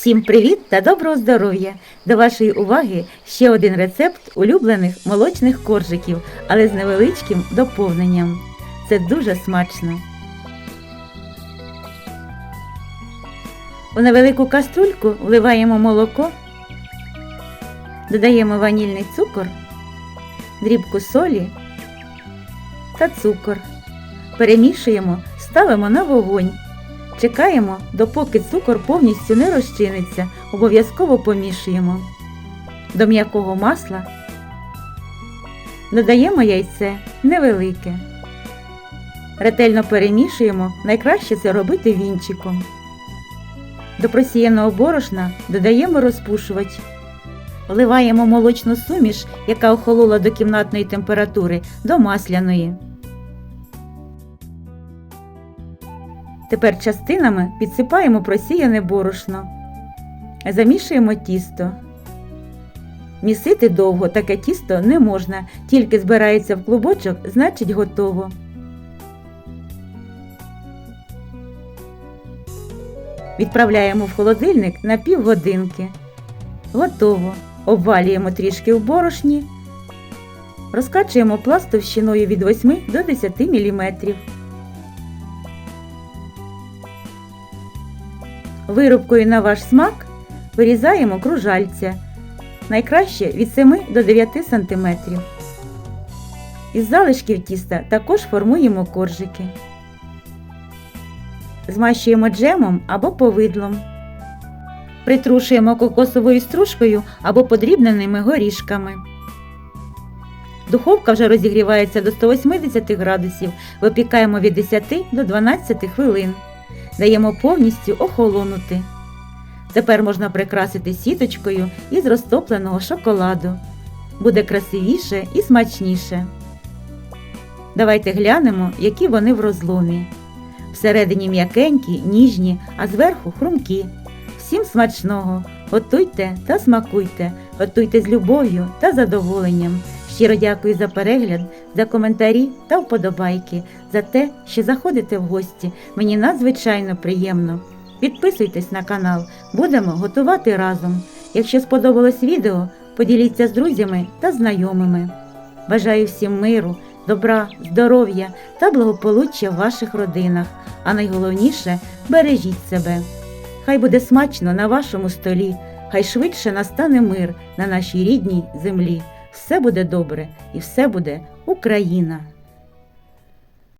Всім привіт та доброго здоров'я! До вашої уваги ще один рецепт улюблених молочних коржиків, але з невеличким доповненням. Це дуже смачно. У невелику каструльку вливаємо молоко, додаємо ванільний цукор, дрібку солі та цукор. Перемішуємо, ставимо на вогонь. Чекаємо, допоки цукор повністю не розчиниться, обов'язково помішуємо. До м'якого масла додаємо яйце невелике. Ретельно перемішуємо, найкраще це робити вінчиком. До просіяного борошна додаємо розпушувач. Вливаємо молочну суміш, яка охолола до кімнатної температури, до масляної. Тепер частинами підсипаємо просіяне борошно. Замішуємо тісто. Місити довго таке тісто не можна, тільки збирається в клубочок, значить готово. Відправляємо в холодильник на півгодинки. Готово. Обвалюємо трішки в борошні. Розкачуємо пласт товщиною від 8 до 10 мм. Вирубкою на ваш смак вирізаємо кружальця. Найкраще від 7 до 9 см. Із залишків тіста також формуємо коржики. Змащуємо джемом або повидлом. Притрушуємо кокосовою стружкою або подрібненими горішками. Духовка вже розігрівається до 180 градусів. Випікаємо від 10 до 12 хвилин. Даємо повністю охолонути. Тепер можна прикрасити сіточкою із розтопленого шоколаду. Буде красивіше і смачніше. Давайте глянемо, які вони в розломі. Всередині м'якенькі, ніжні, а зверху хрумкі. Всім смачного! Готуйте та смакуйте, готуйте з любов'ю та задоволенням. Щиро дякую за перегляд, за коментарі та вподобайки, за те, що заходите в гості. Мені надзвичайно приємно. Підписуйтесь на канал, будемо готувати разом. Якщо сподобалось відео, поділіться з друзями та знайомими. Бажаю всім миру, добра, здоров'я та благополуччя в ваших родинах, а найголовніше бережіть себе. Хай буде смачно на вашому столі, хай швидше настане мир на нашій рідній землі. Все буде добре і все буде Україна!